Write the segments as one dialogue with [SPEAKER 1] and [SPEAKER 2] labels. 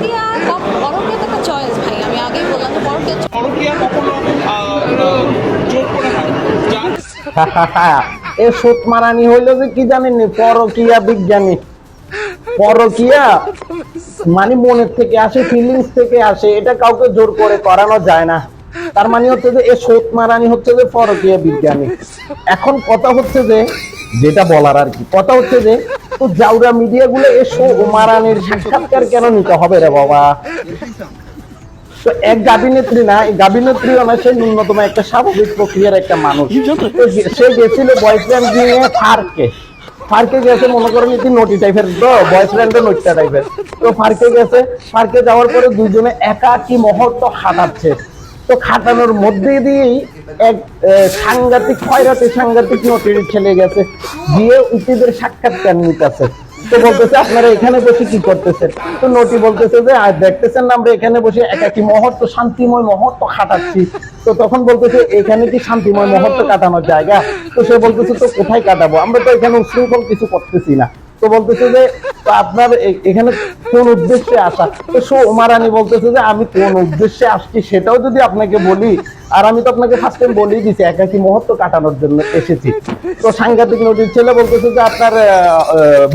[SPEAKER 1] পরকিয়া পরকিয়া তো একটা চয়েস ভাই। আমি আগেই বললাম যে পরকিয়া
[SPEAKER 2] পরকীয়া কখনো আহ, আহ, জোর করে
[SPEAKER 3] এ সুত মারানি হইল যে কি জানেন পরকিয়া বিজ্ঞানী। পরকিয়া মানে মনের থেকে আসে ফিলিংস থেকে আসে এটা কাউকে জোর করে করানো যায় না। তার মানে হচ্ছে যে এ সোত মারানি হচ্ছে যে পরকিয়া বিজ্ঞানী। এখন কথা হচ্ছে যে যেটা বলার আর কি কথা হচ্ছে যে তো জাউরা মিডিয়া গুলো এ শো মারানির সাক্ষাৎকার কেন নিতে হবে রে বাবা? তো এক গাবিনেত্রী না এই গাবিনেত্রী না সে ন্যূনতম একটা স্বাভাবিক প্রক্রিয়ার একটা মানুষ। সে গেছিল বয়ফ্রেন্ড নিয়ে পার্কে পার্কে গেছে মনে করেন এটি নটি টাইপের তো বয়ফ্রেন্ডও নটিটা টাইপের তো পার্কে গেছে পার্কে যাওয়ার পরে দুজনে একা কি মুহূর্ত হাঁটাচ্ছে। তো খাটানোর মধ্যে দিয়েই এক সাংঘাতিক খয়রাতে সাংঘাতিক নটির ছেলে গেছে। গিয়ে উচিতের সাক্ষাৎকার নিতেছে। তো বলতেছে, আপনারা এখানে বসে কি করতেছেন? তো নটি বলতেছে যে, আর দেখতেছেন না, আমরা এখানে বসে একাকি মুহূর্ত, শান্তিময় মুহূর্ত কাটাচ্ছি তো তখন বলতেছে, এখানে কি শান্তিময় মুহূর্ত কাটানোর জায়গা? তো সে বলতেছে, তো কোথায় কাটাবো? আমরা তো এখানে উশৃঙ্খল কিছু করতেছি না। তো বলতেছে যে আপনার এখানে কোন উদ্দেশ্যে আসা? তো সো ওমারানি বলতেছে যে, আমি কোন উদ্দেশ্যে আসছি সেটাও যদি আপনাকে বলি, আর আমি তো আপনাকে ফার্স্ট টাইম বলেই দিছি, একাকি মুহূর্ত কাটানোর জন্য এসেছি। তো সাংঘাতিক নদীর ছেলে বলতেছে যে, আপনার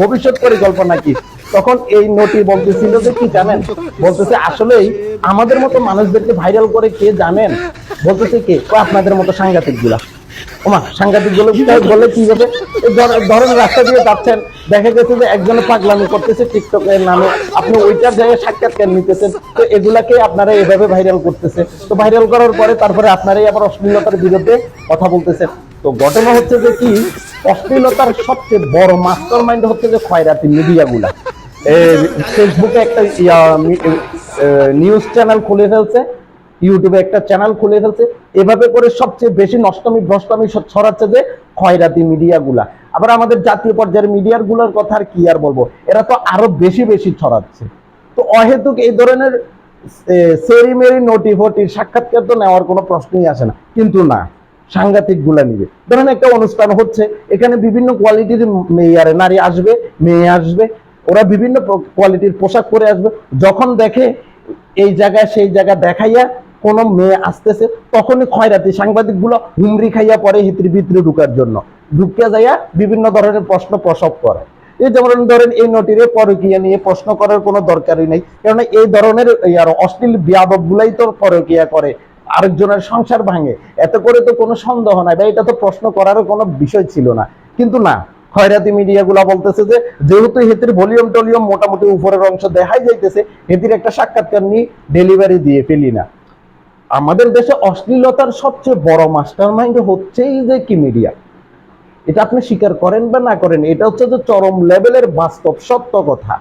[SPEAKER 3] ভবিষ্যৎ পরিকল্পনা কি? তখন এই নটি বলতেছিল যে, কি জানেন? বলতেছে, আসলেই আমাদের মতো মানুষদেরকে ভাইরাল করে কে জানেন? বলতেছে কে? আপনাদের মতো সাংঘাতিকগুলা ওমা সাংঘাতিকগুলো বলে কি হবে ধরেন রাস্তা দিয়ে যাচ্ছেন দেখা গেছে যে একজনে পাগলামি করতেছে টিকটকের নামে। আপনি ওইটার জায়গায় সাক্ষাৎকার নিতেছেন। তো এগুলাকে আপনারা এভাবে ভাইরাল করতেছে। তো ভাইরাল করার পরে তারপরে আপনারাই আবার অশ্লীলতার বিরুদ্ধে কথা বলতেছেন। তো ঘটনা হচ্ছে যে কি? অশ্লীলতার সবচেয়ে বড় মাস্টার মাইন্ড হচ্ছে যে খয়রাতি মিডিয়াগুলা। ফেসবুকে একটা নিউজ চ্যানেল খুলে ফেলছে। ইউটিউবে একটা চ্যানেল খুলে ফেলছে। এভাবে করে সবচেয়ে বেশি নষ্টমী, ভ্রষ্টমী ছড়াচ্ছে যে খয়রাতি মিডিয়াগুলা। আবার আমাদের জাতীয় পর্যায়ের মিডিয়ারগুলোর কথা আর কি আর বলব? এরা তো আরও বেশি বেশি ছড়াচ্ছে। তো অহেতুক এই ধরনের সেরি মেরি নোটি সাক্ষাৎকার তো নেওয়ার কোনো প্রশ্নই আসে না। কিন্তু না সাংঘাতিকগুলা নিবে। ধরেন একটা অনুষ্ঠান হচ্ছে, এখানে বিভিন্ন কোয়ালিটির মেয়ারে নারী আসবে, মেয়ে আসবে, ওরা বিভিন্ন কোয়ালিটির পোশাক পরে আসবে। যখন দেখে এই জায়গায় সেই জায়গা দেখাইয়া কোন মেয়ে আসতেছে, তখনই খয়রাতি সাংবাদিকগুলো হুমরি খাইয়া পরে হিতরি ভিতরে ঢুকার জন্য। ঢুকিয়া যাইয়া বিভিন্ন ধরনের প্রশ্ন প্রসব করে। এই যেমন ধরেন এই নটিরে পরকিয়া নিয়ে প্রশ্ন করার কোনো দরকারই নেই কারণ এই ধরনের আর অশ্লীল বিয়াদব গুলাই তো পরকিয়া করে, আরেকজনের সংসার ভাঙে। এত করে তো কোনো সন্দেহ নাই, বা এটা তো প্রশ্ন করারও কোনো বিষয় ছিল না। কিন্তু না, খয়রাতি মিডিয়া গুলা বলতেছে যে, যেহেতু হেতির ভলিউম টলিউম মোটামুটি উপরের অংশ দেখাই যাইতেছে হেতির একটা সাক্ষাৎকার নিয়ে ডেলিভারি দিয়ে ফেলি না। আমাদের দেশে অশ্লীলতার সবচেয়ে বড় মাস্টার মাইন্ড হচ্ছেই যে কি মিডিয়া এটা আপনি স্বীকার করেন বা না করেন, এটা হচ্ছে যে চরম লেভেলের বাস্তব সত্য কথা।